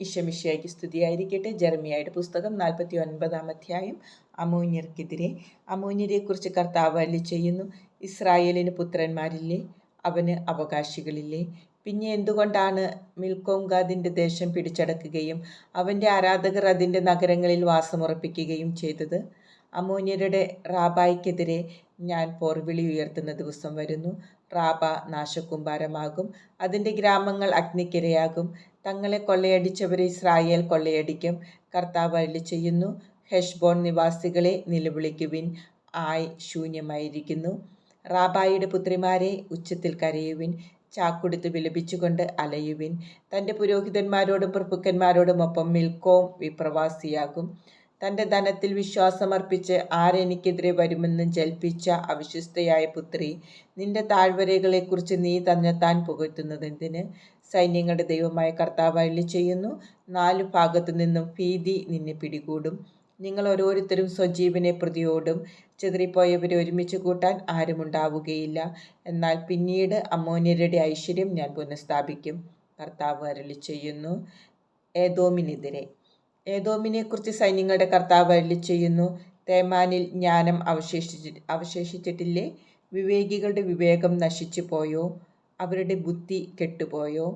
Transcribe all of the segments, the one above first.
ഇഷമിഷയ്ക്ക് സ്തുതിയായിരിക്കട്ടെ. ജർമിയായുടെ പുസ്തകം നാൽപ്പത്തി ഒൻപതാം അധ്യായം. അമൂന്യർക്കെതിരെ. അമോന്യരെക്കുറിച്ച് കർത്താവ് അല്ലി ചെയ്യുന്നു. ഇസ്രായേലിന് പുത്രന്മാരില്ലേ? അവന് അവകാശികളില്ലേ? പിന്നെ എന്തുകൊണ്ടാണ് മിൽക്കോങ്കാദിന്റെ ദേശം പിടിച്ചടക്കുകയും അവന്റെ ആരാധകർ അതിന്റെ നഗരങ്ങളിൽ വാസമുറപ്പിക്കുകയും ചെയ്തത്? അമോന്യരുടെ റാബായ്ക്കെതിരെ ഞാൻ പോർവിളി ഉയർത്തുന്ന ദിവസം വരുന്നു. റാബ നാശക്കുംഭാരമാകും അതിന്റെ ഗ്രാമങ്ങൾ അഗ്നിക്കിരയാകും. തങ്ങളെ കൊള്ളയടിച്ചവരെ ഇസ്രായേൽ കൊള്ളയടിക്കും. കർത്താവ് അരുളി ചെയ്യുന്നു. ഹെഷ്ബോൺ നിവാസികളെ നിലവിളിക്കുവിൻ. ആയി ശൂന്യമായിരിക്കുന്നു. റാബായിയുടെ പുത്രിമാരെ ഉച്ചത്തിൽ കരയുവിൻ. ചാക്കുടുത്ത് വിലപിച്ചുകൊണ്ട് അലയുവിൻ. തന്റെ പുരോഹിതന്മാരോടും പ്രഭുക്കന്മാരോടും ഒപ്പം മിൽക്കോം വിപ്രവാസിയാകും. തന്റെ ധനത്തിൽ വിശ്വാസമർപ്പിച്ച് ആരെനിക്കെതിരെ വരുമെന്ന് ജൽപ്പിച്ച അവിശ്വസ്തയായ പുത്രി നിന്റെ താഴ്വരകളെക്കുറിച്ച് നീ തന്നെ തന്നെത്താൻ പുകഴ്ത്തുന്നതെന്തിന് സൈന്യങ്ങളുടെ ദൈവമായ കർത്താവ് അള്ളി ചെയ്യുന്നു നാലു ഭാഗത്തു നിന്നും ഭീതി നിന്നെ പിടികൂടും. നിങ്ങൾ ഓരോരുത്തരും സ്വജീവനെ പ്രതിയോടും ചെതറിപ്പോയവരെ ഒരുമിച്ച് കൂട്ടാൻ ആരുമുണ്ടാവുകയില്ല. എന്നാൽ പിന്നീട് അമോന്യരുടെ ഐശ്വര്യം ഞാൻ പുനഃസ്ഥാപിക്കും. കർത്താവ് അരളി ചെയ്യുന്നു ഏതോമിനെതിരെ ഏതോമിനെക്കുറിച്ച് സൈന്യങ്ങളുടെ കർത്താവ് അരളി ചെയ്യുന്നു. തേമാനിൽ ജ്ഞാനം അവശേഷിച്ചി അവശേഷിച്ചിട്ടില്ലേ? വിവേകികളുടെ വിവേകം നശിച്ചു പോയോ? അവരുടെ ബുദ്ധി കെട്ടുപോയോ?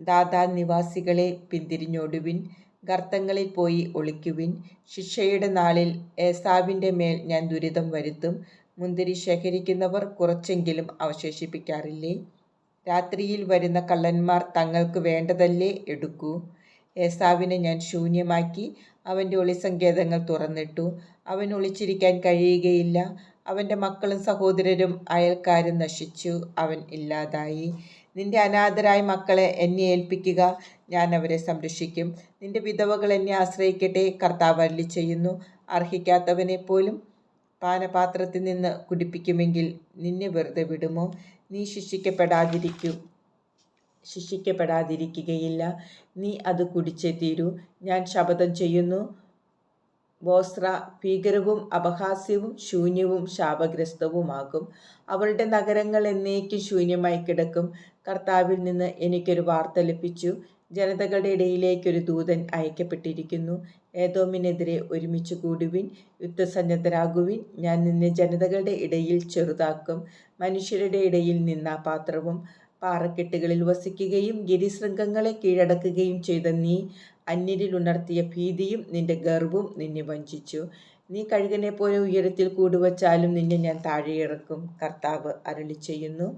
ദാദാ നിവാസികളെ പിന്തിരിഞ്ഞോടുവിൻ ഗർത്തങ്ങളിൽ പോയി ഒളിക്കുവിൻ. ശിക്ഷയുടെ നാളിൽ ഏസാവിന്റെ മേൽ ഞാൻ ദുരിതം വരുത്തും. മുന്തിരി ശേഖരിക്കുന്നവർ കുറച്ചെങ്കിലും അവശേഷിപ്പിക്കാറില്ലേ? രാത്രിയിൽ വരുന്ന കള്ളന്മാർ തങ്ങൾക്ക് വേണ്ടതല്ലേ എടുക്കൂ? ഏസാവിനെ ഞാൻ ശൂന്യമാക്കി. അവന്റെ ഒളിസങ്കേതങ്ങൾ തുറന്നിട്ടു. അവൻ ഒളിച്ചിരിക്കാൻ കഴിയുകയില്ല. അവന്റെ മക്കളും സഹോദരരും അയൽക്കാരും നശിച്ചു. അവൻ ഇല്ലാതായി. നിന്റെ അനാഥരായ മക്കളെ എന്നെ ഏൽപ്പിക്കുക. ഞാൻ അവരെ സംരക്ഷിക്കും. നിന്റെ വിധവകൾ എന്നെ ആശ്രയിക്കട്ടെ. കർത്താവ് അല്ലി ചെയ്യുന്നു. അർഹിക്കാത്തവനെ പോലും പാനപാത്രത്തിൽ നിന്ന് കുടിപ്പിക്കുമെങ്കിൽ നിന്നെ വെറുതെ വിടുമോ? നീ ശിക്ഷിക്കപ്പെടാതിരിക്കൂ. ശിക്ഷിക്കപ്പെടാതിരിക്കുകയില്ല. നീ അത് കുടിച്ചേ തീരൂ. ഞാൻ ശപഥം ചെയ്യുന്നു. ബോസ്ര ഭീകരവും അപഹാസ്യവും ശൂന്യവും ശാപഗ്രസ്തവുമാകും. അവളുടെ നഗരങ്ങൾ എന്നേക്കും ശൂന്യമായി കിടക്കും. കർത്താവിൽ നിന്ന് എനിക്കൊരു വാർത്ത ലഭിച്ചു. ജനതകളുടെ ഇടയിലേക്കൊരു ദൂതൻ അയക്കപ്പെട്ടിരിക്കുന്നു. ഏതോമിനെതിരെ ഒരുമിച്ച് കൂടുവിൻ. യുദ്ധസന്നദ്ധരാകുവിൻ. ഞാൻ നിന്നെ ജനതകളുടെ ഇടയിൽ ചെറുതാക്കും. മനുഷ്യരുടെ ഇടയിൽ നിന്ന പാത്രവും പാറക്കെട്ടുകളിൽ വസിക്കുകയും ഗിരിശൃംഗങ്ങളെ കീഴടക്കുകയും ചെയ്ത നീ അന്യരിൽ ഉണർത്തിയ ഭീതിയും നിന്റെ ഗർവും നിന്നെ വഞ്ചിച്ചു. നീ കഴുകനെ പോലെ ഉയരത്തിൽ കൂടുവച്ചാലും നിന്നെ ഞാൻ താഴെയിറക്കും. കർത്താവ് അരളി ചെയ്യുന്നു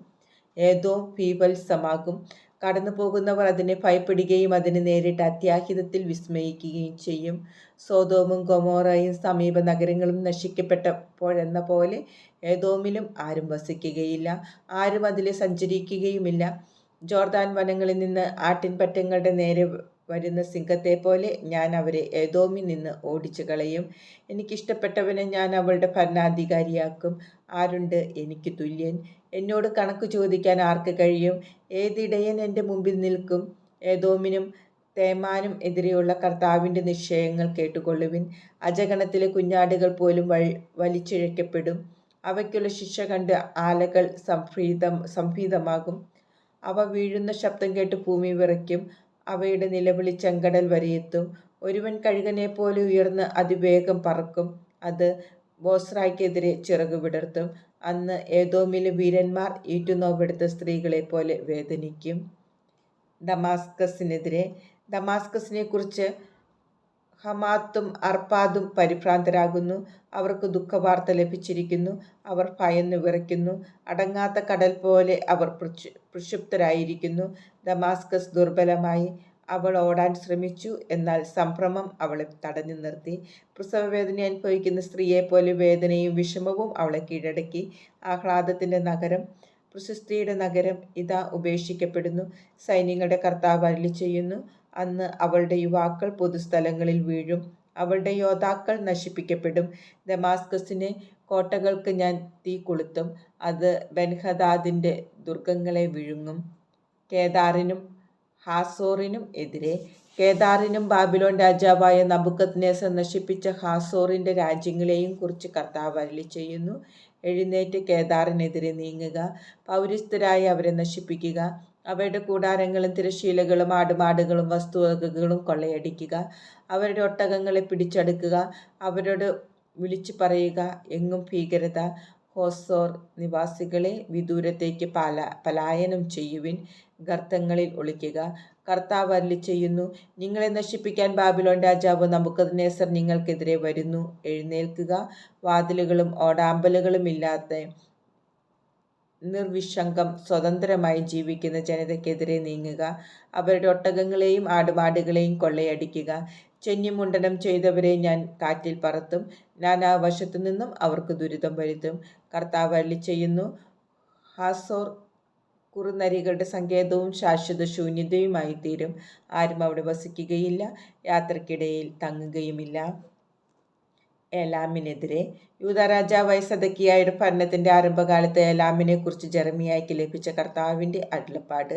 ഏതോ ഭീവത്സമാകും. കടന്നു പോകുന്നവർ അതിനെ ഭയപ്പെടുകയും അതിനെ നേരിട്ട് അത്യാഹിതത്തിൽ വിസ്മയിക്കുകയും ചെയ്യും. സോതോമും ഗൊമോറയും സമീപ നഗരങ്ങളും നശിക്കപ്പെട്ടപ്പോഴെന്ന പോലെ ഏതോമിലും ആരും വസിക്കുകയില്ല. ആരും അതിൽ സഞ്ചരിക്കുകയുമില്ല. ജോർദാൻ വനങ്ങളിൽ നിന്ന് ആട്ടിൻപറ്റങ്ങളുടെ നേരെ വരുന്ന സിംഹത്തെ പോലെ ഞാൻ അവരെ ഏതോമിൽ നിന്ന് ഓടിച്ചു കളയും. എനിക്കിഷ്ടപ്പെട്ടവനെ ഞാൻ അവളുടെ ഭരണാധികാരിയാക്കും. ആരുണ്ട് എനിക്ക് തുല്യൻ? എന്നോട് കണക്ക് ചോദിക്കാൻ ആർക്ക് കഴിയും? ഏതിടയൻ എന്റെ മുമ്പിൽ നിൽക്കും? ഏതോമിനും തേമാനും എതിരെയുള്ള കർത്താവിന്റെ നിശ്ചയങ്ങൾ കേട്ടുകൊള്ളുവിൻ. അജഗണത്തിലെ കുഞ്ഞാടുകൾ പോലും വഴി അവയ്ക്കുള്ള ശിക്ഷ കണ്ട് ആലകൾ സംഭീതം സംഭീതമാകും അവ വീഴുന്ന ശബ്ദം കേട്ട് ഭൂമി വിറയ്ക്കും. അവയുടെ നിലവിളി ചെങ്കടൽ വരെയെത്തും ഒരുവൻ കഴുകനെ പോലെ ഉയർന്ന് അതിവേഗം പറക്കും. അത് ബോസ്രായ്ക്കെതിരെ ചിറകു വിടർത്തും. അന്ന് ഏതോമിലെ വീരന്മാർ ഈറ്റുനോവെടുത്ത സ്ത്രീകളെ പോലെ വേദനിക്കും. ഡമാസ്കസിനെതിരെ ഡമാസ്കസിനെ കുറിച്ച് ഹമാത്തും അർപ്പാദും പരിഭ്രാന്തരാകുന്നു. അവർക്ക് ദുഃഖവാർത്ത ലഭിച്ചിരിക്കുന്നു. അവർ ഭയന്നു വിറയ്ക്കുന്നു. അടങ്ങാത്ത കടൽ പോലെ അവർ പ്രക്ഷുബ്ധരായിരിക്കുന്നു. ദമാസ്കസ് ദുർബലമായി അവൾ ഓടാൻ ശ്രമിച്ചു. എന്നാൽ സംഭ്രമം അവളെ തടഞ്ഞു നിർത്തി. പ്രസവവേദന അനുഭവിക്കുന്ന സ്ത്രീയെപ്പോലെ വേദനയും വിഷമവും അവളെ കീഴടക്കി. ആഹ്ലാദത്തിന്റെ നഗരം പ്രശസ്തിയുടെ നഗരം ഇതാ ഉപേക്ഷിക്കപ്പെടുന്നു. സൈന്യങ്ങളുടെ കർത്താവ് അരളി ചെയ്യുന്നു. അന്ന് അവളുടെ യുവാക്കൾ പൊതുസ്ഥലങ്ങളിൽ വീഴും. അവളുടെ യോദ്ധാക്കൾ നശിപ്പിക്കപ്പെടും. ദമാസ്കസിനെ കോട്ടകൾക്ക് ഞാൻ തീ കൊളുത്തും. അത് ബൻഹദാദിന്റെ ദുർഗങ്ങളെ വിഴുങ്ങും. കേദാറിനും ഹാസോറിനും എതിരെ. കേദാറിനും ബാബിലോൺ രാജാവായ നബുക്കത്നേസർ നശിപ്പിച്ച ഹാസോറിന്റെ രാജ്യങ്ങളെയും കുറിച്ച് കർത്താവ് അരളി ചെയ്യുന്നു. എഴുന്നേറ്റ് കേദാറിനെതിരെ നീങ്ങുക. പൗരസ്ഥരായി അവരെ നശിപ്പിക്കുക. അവരുടെ കൂടാരങ്ങളും തിരശ്ശീലകളും ആടുമാടുകളും വസ്തുവകകളും കൊള്ളയടിക്കുക. അവരുടെ ഒട്ടകങ്ങളെ പിടിച്ചെടുക്കുക. അവരോട് വിളിച്ചു പറയുക. എങ്ങും ഭീകരത ഹോസോർ നിവാസികളെ വിദൂരത്തേക്ക് പല പലായനം ചെയ്യുവിൻ. ഗർത്തങ്ങളിൽ ഒളിക്കുക. കർത്താവ് അല്ലി ചെയ്യുന്നു. നിങ്ങളെ നശിപ്പിക്കാൻ ബാബിലോൺ രാജാവ് നമുക്കതിനേസർ നിങ്ങൾക്കെതിരെ വരുന്നു. എഴുന്നേൽക്കുക. വാതിലുകളും ഓടാമ്പലുകളും ഇല്ലാത്ത നിർവിഷംഗം സ്വതന്ത്രമായി ജീവിക്കുന്ന ജനതയ്ക്കെതിരെ നീങ്ങുക അവരുടെ ഒട്ടകങ്ങളെയും ആടുമാടുകളെയും കൊള്ളയടിക്കുക ചെന്നിമുണ്ടനം ചെയ്തവരെ ഞാൻ കാറ്റിൽ പറത്തും നാനാവശത്തു നിന്നും അവർക്ക് ദുരിതം വരുത്തും. കർത്താവ് അള്ളി ചെയ്യുന്നു ഹാസോർ കുറുനരികളുടെ സങ്കേതവും ശാശ്വത ശൂന്യതയുമായി തീരും ആരും അവിടെ വസിക്കുകയില്ല യാത്രക്കിടയിൽ തങ്ങുകയുമില്ല. ഏലാമിനെതിരെ യൂത രാജാവായ സദക്കിയായുടെ ഭരണത്തിന്റെ ആരംഭകാലത്ത് ഏലാമിനെ കുറിച്ച് ജെറമിയായ്ക്ക് ലഭിച്ച കർത്താവിന്റെ അടലപ്പാട്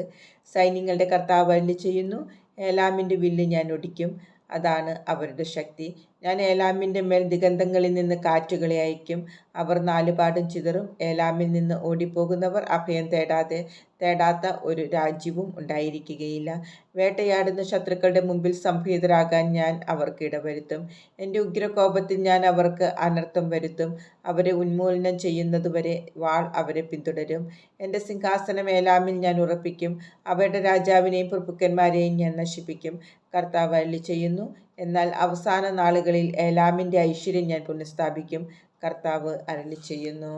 സൈന്യങ്ങളുടെ കർത്താവ് ചെയ്യുന്നു. ഏലാമിന്റെ വില്ല് ഞാൻ ഒടിക്കും. അതാണ് അവരുടെ ശക്തി. ഞാൻ ഏലാമിന്റെ മേൽ ദിഗന്ധങ്ങളിൽ നിന്ന് കാറ്റുകളെ അയക്കും. അവർ നാലുപാടും ചിതറും. ഏലാമിൽ നിന്ന് ഓടിപ്പോകുന്നവർ അഭയം തേടാതെ തേടാത്ത ഒരു രാജ്യവും ഉണ്ടായിരിക്കുകയില്ല. വേട്ടയാടുന്ന ശത്രുക്കളുടെ മുമ്പിൽ സംഭീതരാകാൻ ഞാൻ അവർക്ക് ഇടവരുത്തും. എന്റെ ഉഗ്രകോപത്തിൽ ഞാൻ അവർക്ക് അനർത്ഥം വരുത്തും. അവരെ ഉന്മൂലനം ചെയ്യുന്നതുവരെ വാൾ അവരെ പിന്തുടരും. എന്റെ സിംഹാസനം ഏലാമിൽ ഞാൻ ഉറപ്പിക്കും. അവരുടെ രാജാവിനെയും പ്രഭുക്കന്മാരെയും ഞാൻ നശിപ്പിക്കും. കർത്താവ് അല്ലി ചെയ്യുന്നു എന്നാൽ അവസാന നാളുകളിൽ ഏലാമിന്റെ ഐശ്വര്യം ഞാൻ പുനഃസ്ഥാപിക്കും. കർത്താവ് അരളി ചെയ്യുന്നു.